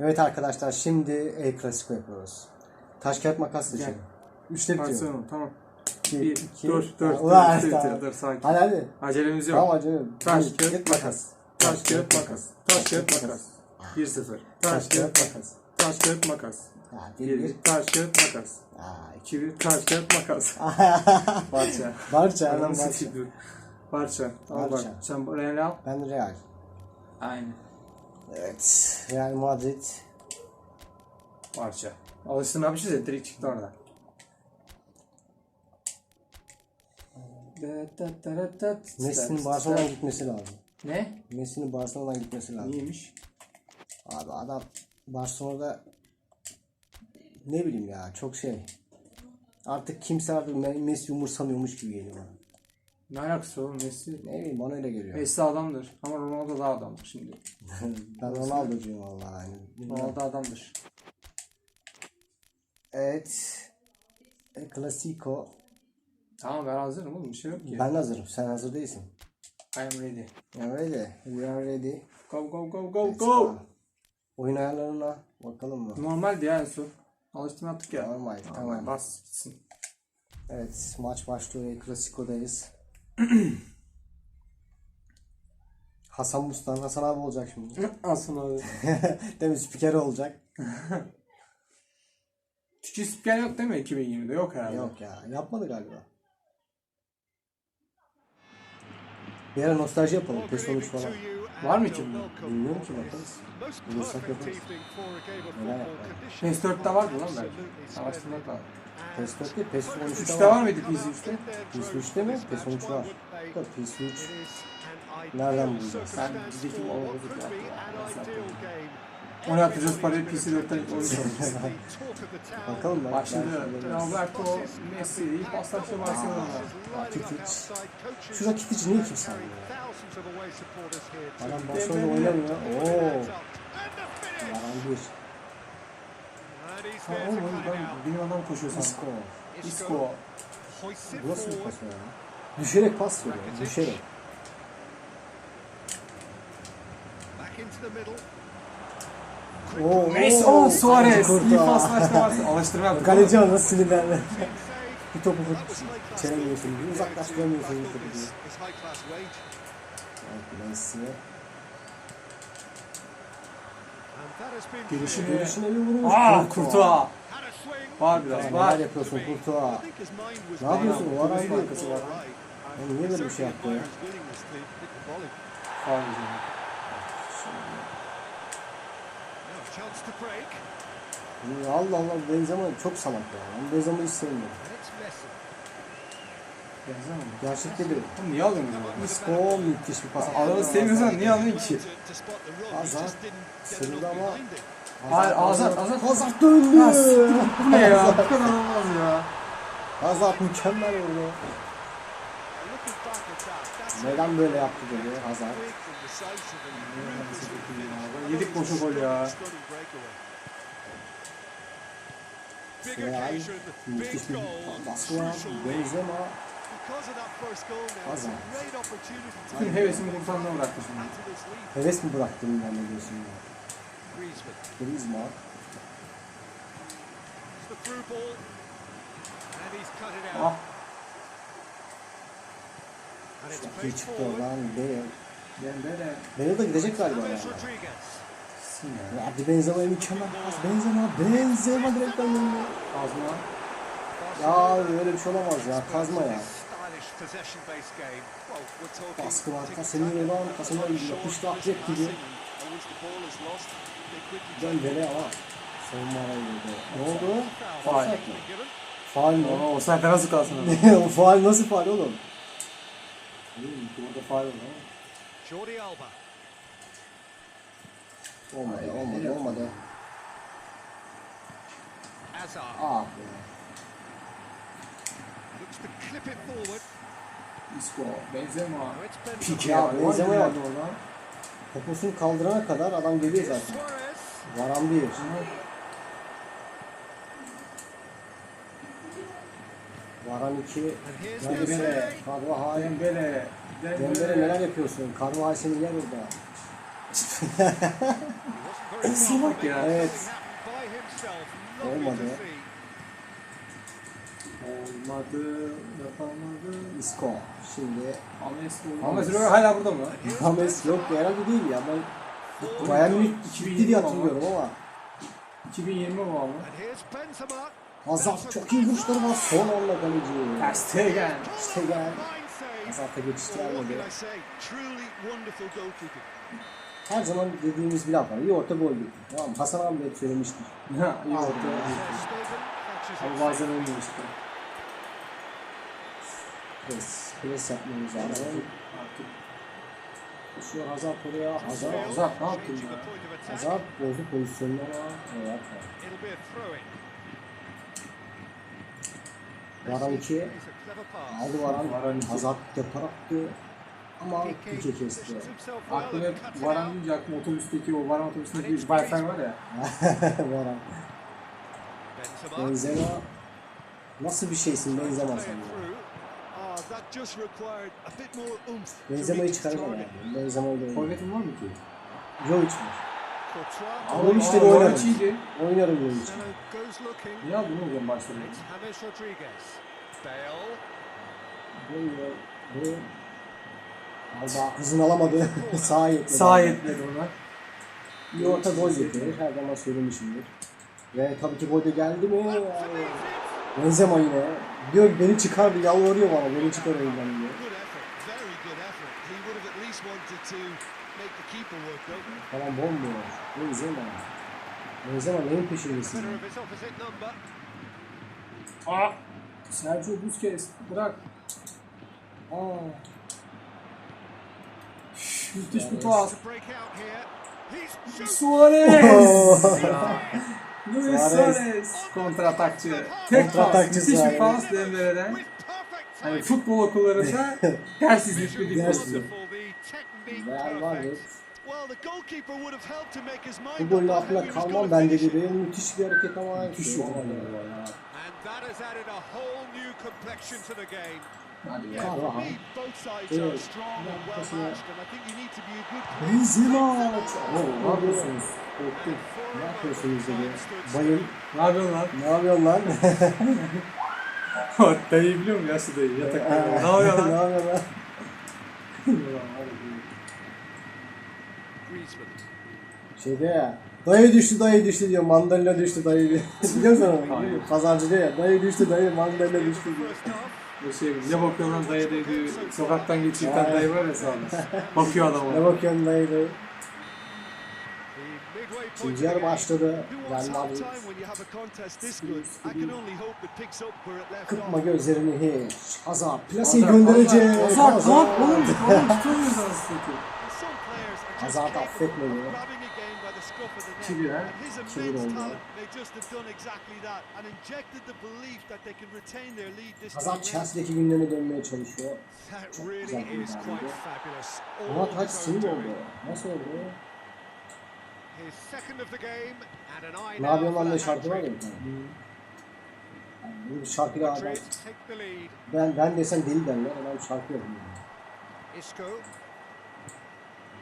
Evet arkadaşlar şimdi El Clasico yapıyoruz. Taş kağıt makas seçelim. Üçte bitiyor. Barcelona tamam. İki, Bir, iki. dur dur Ha, dur, ulan, dur, tamam. dur, dur, sakin. Hadi hadi. Acelemiz yok. Tamam acele. Taş, Bir, kağıt, iki, makas. Taş kağıt makas. Taş kağıt makas. 1-0. Taş Taş kağıt makas. Taş kağıt makas. Ha, bir, bir. 1 Taş kağıt makas. Aa, 2 1 Taş kağıt makas. Barça. Barça, Anam anam Barça. Al bak. Sen Real al. Ben Real. Aynen. Evet. Real Madrid. Barça. Alıştın yapmışız ya direkt çıktı orada. Messi'nin Barcelona'dan gitmesi lazım. Ne? Messi'nin Barcelona'dan gitmesi lazım. Niyeymiş? Abi adam Barcelona'da ne bileyim ya çok şey. Artık kimse artık Me- Messi umursamıyormuş gibi geliyor bana. Ne alakası oğlum Messi? Ne bileyim bana öyle geliyor. Messi adamdır ama Ronaldo daha adamdır şimdi. ben Ronaldo'cuyum vallahi. Yani. Bilmem. Ronaldo adamdır. Evet. El Clasico. Tamam ben hazırım oğlum bir şey yok ki. Ben hazırım. Sen hazır değilsin. I am ready. Yani öyle. We are ready. Go go go go Let's go. go. Oyun ayarlarına bakalım mı? Normaldi ya en son. Alıştım yaptık ya. Normal, tamam. Bas gitsin. Evet maç başlıyor. El Clasico'dayız. Hasan Mustan, Hasan abi olacak şimdi. Aslında abi. Değil mi? Spiker olacak. Türkçe spiker yok değil mi 2020'de? Yok herhalde. Yok ya. Yapmadı galiba. Bir ara nostalji yapalım. PES 13 falan. Var mı 2000'de? Bilmiyorum ki bakarız. Bulursak yaparız. Neler yapalım? PES 4'te vardı lan belki. Araştırmak lazım. PES 4 değil, PES 13'te 3'te var. var mıydı PES 3'te? PES 3'te mi? PES 13 var. Da PES 3 nereden bulacağız? Ben bizdeki o ya. Onu yapacağız parayı PC 4'ten 13 alacağız. Bakalım ben. Bak şimdi Roberto Messi iyi Barcelona'da. Rakitic. Şu Rakitic niye kimse almıyor? Adam Barcelona'da oynamıyor. Oo. Yalan bir. Ha oğlum ben benim adam koşuyor sana. Isco. Isco. Bu nasıl bir pas ya? Düşerek pas veriyor. Düşerek. Oo. Messi, oh Suarez. İyi ha. paslaşma varsa. Alıştırma yaptık. Kaleci nasıl sinirlendi. bir topu çelemiyorsun. Bir uzaklaştıramıyorsun bir topu diye. Evet Messi. Gelişini. Görüşüne bir vurmuş. Aa Kurtuğa. Var biraz Neler var. yapıyorsun Kurtuğa? Ne yapıyorsun? O ara markası var. Ya niye böyle bir şey yaptı ya? Faul yüzünden. Ya Allah Allah Benzema çok salak ya. Ben Benzema'yı hiç sevmiyorum. Benzeme mi? Gerçekte. Oğlum niye alıyorsun bunu? Isco müthiş bir pas. Adamı sevmiyorsan niye alıyorsun ki? Hazard sevildi ama Hayır Azat Azat. Hazard döndü. Bu ne ya? Bu kadar olmaz ya. Hazard mükemmel oldu. Neden böyle yaptı dedi Hazard. Yedik boşu gol ya. Real müthiş bir baskı var. Benzema Hazard. Bütün hevesimi kurtarına bıraktı şimdi. Heves mi bıraktın ben ne diyorsun ya? Griezmann. Ah. Çok iyi çıktı oradan. Bale. Bale de gidecek galiba ya. Sin ya. Ya bir Benzema'ya mükemmel. Benzema, Benzema direkten döndü. Ağzına. Ya öyle bir şey olamaz ya. Kazma ya. Baskı var. Casemiro lan. Casemiro yapıştı atacak gibi. Dembele ama. Savunma araya girdi. Ne oldu? Faul. Offside mi? Ama o saatte nasıl kalsın? o faul nasıl faul oğlum? Hmm, burada faul oldu ama. Olmadı, olmadı, olmadı. Ah be. Isco. Benzema. Pique ya, Benzema ya. ya. Poposunu kaldırana kadar adam geliyor zaten. Varan bir. Varan iki. Dembele. Carvajal. Dembele. Dembele neler yapıyorsun? Carvajal seni yer orada. Salak ya. Evet. Olmadı. Olmadı, yapamadı. Isco. Şimdi Ames Ames Roy hala burada mı? James yok herhalde değil ya. Ben Bayern Münih 2007 diye hatırlıyorum ama 2020 mi ama? Hazard çok iyi vuruşları var. Son anda kaleci. Ter Stegen. Save. Hazard'a geçiştiremedi. Her zaman dediğimiz bir laf var. İyi orta gol getir. Tamam? Hasan abi hep söylemiştir. Ha, iyi. Ter Stegen catches Ama bazen işte. Pres. Pres yapmamız lazım. Artık Şu Hazard oraya. Hazard. Hazard ne yaptın ya? Hazard bozdu pozisyonunu ama. Evet. It'll be a throw-in. Varan Messi 2. plays a clever pass. Aldı Varan. Varan iki. Hazard depar attı. Ama iki kesti. hep it Varan deyince aklıma otobüsteki o Varan otobüsündeki bir Wi-Fi var ya. Varan. Benzema. Benzema. Nasıl bir şeysin Benzema sen ya? Benzema'yı çıkaramadı target. yani. Benzema'yı da oynadı. Forvetin var mı ki? Jovic var. Ama işte. Niye aldın oğlum başladı? It's James Rodriguez. Bale. Böyle, böyle. Alba hızını alamadı. Sağa yetmedi. Sağ yetmedi ona. Bir orta gol getirir. Her zaman söylemişimdir. Ve tabii ki gol de geldi mi? Yani Benzema yine. Diyor ki beni çıkar bir yalvarıyor bana. Beni çıkar oyundan diyor. Good effort. Very good effort. He would have at least wanted to make the keeper work, don't he? Falan bomboş. Benzema. Benzema neyin peşindesin? Aa! Sergio Busquets bırak. Aa, Müthiş bir pas. Suarez! Luis Suarez. Suarez. Kontratakçı. Tek pas. Müthiş bir pas Dembele'den. Hani futbol okullarında izletmedik Ders olsun. Bu he was kalmam bence gibi müthiş bir hareket ama. Müthiş işte yok. olmadı. And that has added a whole new complexion to the game. Hadi ya. Yeah, for Carvajal. me, both sides Evet. are strong and well Arkasına- matched, and I think you need to be a good player. Benzema. Ne yapıyorsunuz? Korktum. Ne yapıyorsunuz dedi. Bayım. Ne yapıyorsun lan? Ne yapıyorsun lan? dayı biliyor musun yaşlı dayı? Yatakta. Aa, ne yapıyorsun ne lan? yapıyorsun lan? Griezmann. Şeyde ya. Dayı düştü dayı düştü diyor. Mandalina düştü dayı diyor. Biliyor musun onu? Pazarcı diyor ya. Dayı düştü dayı mandalina düştü diyor. Bu şey ne bakıyor lan dayı dayı diyor. Sokaktan geçiyor tane dayı var ya sağda. Bakıyor Ne adama. bakıyorsun dayı dayı. İkinci yarı başladı. Who wants Real half Madrid. time when you have a contest this good? I can only hope it picks up where it left Kırpma off. gözlerini hiç. Hazard. Plaseyi gönderecek. Hazard, Hazard, oğlum, oğlum tutamıyoruz anasını Hazard affetmedi of ya. grabbing a game by the scruff of the neck. İki bir, ha? And his İki bir immense oldu. Hazard. Chelsea'deki günlerine dönmeye çalışıyor. That güzel bir fabulous. Ama taç sinir oldu. Nasıl oldu? Ne the ne şarkı var ya. bir tane. Yani take the lead. Ben, ben desem deli derler. Adam şarkı yapıyor.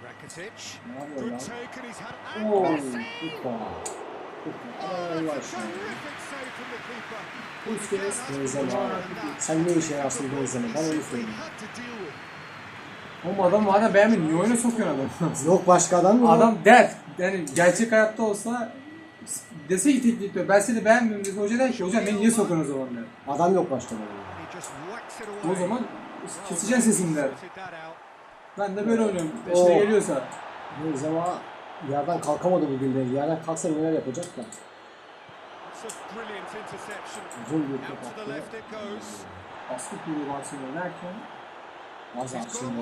Rakitic. Good take and he's had. Oh, Ay. Busquets, Benzema. Sen ne işe yararsın Benzema? Bana onu He söyle. had to deal with. Oğlum adam madem beğenmedin niye oyuna sokuyorsun adamı? Yok başka adam mı? Adam dert. Yani gerçek hayatta olsa dese ki teknik direktör ben seni beğenmiyorum dese hoca der ki hocam beni niye sokuyorsun o zaman der. Adam yok başka adam. O zaman keseceksin sesini der. Ben de böyle oynuyorum. Peşine Oo. geliyorsa. Benzema yerden kalkamadı bugün de. Yerden kalksa neler yapacak da. Uzun bir top attı. Baskı kuruyor Barcelona derken. Az aksiyonu.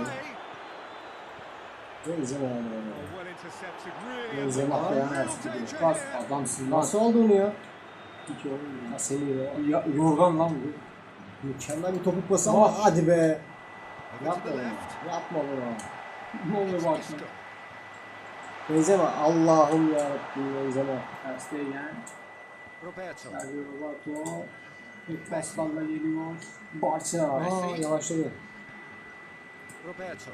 Benzema yani. Oh. Really. Benzema a ya. real danger Bas here. adamsın lan. Nasıl oldu onu ya? İki oyun. Ha seni ya. Ya, yorgan lan bu. Mükemmel bir topuk pası ama hadi be. Yapma bunu. Yapma bunu. Ne oluyor Isco. Barcelona? Benzema Allah'ım yarabbim Benzema. Ter Stegen. Roberto. Sergio Roberto. İlk paslarla geliyor. Barça. Aa yavaşladı. Roberto.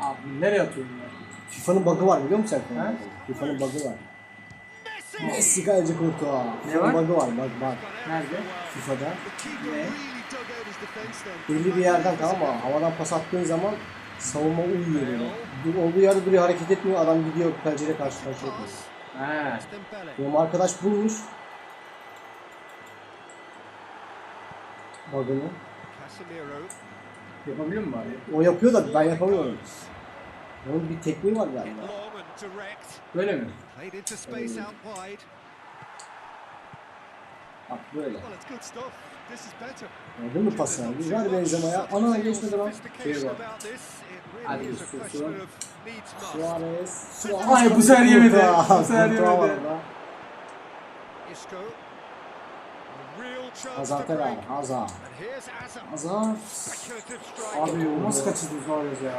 Abi nereye atıyorum ya? FIFA'nın bug'ı var biliyor musun sen? FIFA'nın bug'ı var. Messi kaleci kurtu. Ne var? bug'ı var bak bak. Nerede? FIFA'da. The Belli bir yerden tamam mı? Havadan pas attığın zaman savunma uyuyor böyle. Dur- Olduğu yerde duruyor hareket etmiyor. Adam gidiyor kaleciyle karşı karşıya. Dembele. Benim arkadaş bulmuş. Bug'ını. Yapabiliyor musun bari? O yapıyor da ben yapamıyorum. Onun bir tekniği var galiba. Böyle mi? Wide. Bak böyle. Gördün mü pası? Ver Benzema'ya. Ana geçmedi lan. Şey var. Hadi istiyorsun. Suarez. Suarez. Ay, bu sefer yemedi. Bu sefer yemedi. Hazard'a ver. Hazard. Hazard. Abi o nasıl kaçırdı Suarez ya?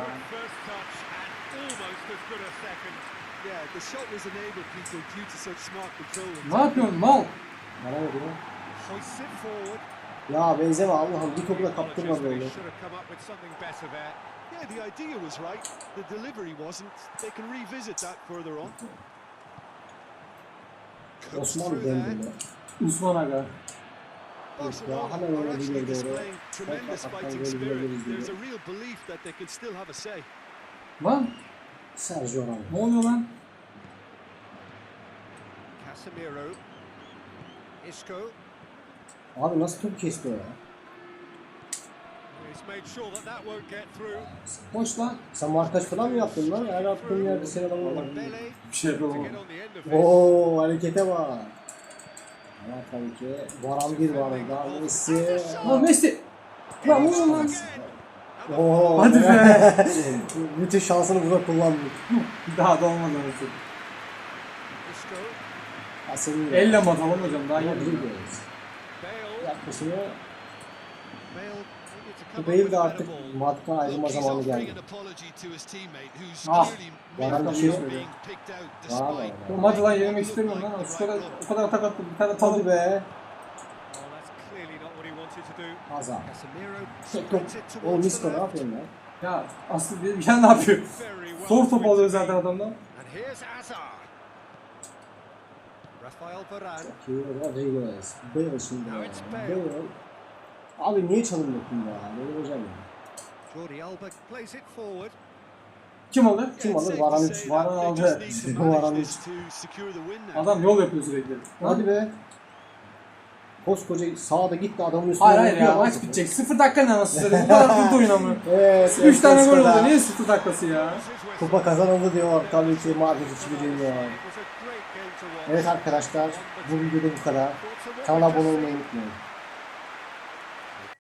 Ne yapıyorsun mal? Veriyor. Hoists it forward. Ya Benzema Allah'ım bir topu da kaptırma böyle. Yeah, the idea was right. The delivery wasn't. They can revisit that further on. Osman. Dembele. Usman Aga. Hemen are öyle yere doğru. Lan Sergio Ramos. ne oluyor lan? Casemiro. Isco. Abi nasıl top kesti o ya? Boş lan. Sen markaj falan mı yaptın lan? Her attığın yerde seni adamı var. Bir şey yapamam. get on the end of this. Oo harekete bak. Ama tabii ki Varan bir var orada. Messi. Lan Messi. Lan oluyor lan? Oo. Hadi be. Bütün şansını burada kullandı. Daha da olmadı. Isco. Aslında. Elle mi atalım hocam daha iyi. Biliyoruz. Bale. De artık. Madrid'den ayrılma zamanı geldi. Ah, made bir şey orada? Bu maçı lan yenemek istemiyorum lan. Şu kadar, o kadar atak attım. Bir tane tadı. be. Sprints it Oğlum the ne yapıyorsun lan? Ya Aslı bir ya ne yapıyor? Zor top alıyor zaten adamdan. Rafael Varane. Ki Rodriguez. Bale şimdi. Now it's Bale. Bale. Abi niye çalım dokun ya? Böyle hocam ya. Jordi Alba plays it forward. Kim alır? Kim alır? Varan say üç. that Varan they just aldı. Varan this 3. to secure the win now. Adam yol yapıyor sürekli. Hadi be. Koskoca sağda gitti adamın üstüne. Hayır hayır ya maç bitecek. Sıfır dakika ne nasıl söyleyeyim? Bu kadar kötü oyun ama. Evet. 3 tane gol oldu. Niye sıfır dakikası ya? Kupa kazanıldı diyor. Tabii ki Madrid 2 diyor. Evet arkadaşlar bu videoda bu kadar. Kanala abone olmayı unutmayın.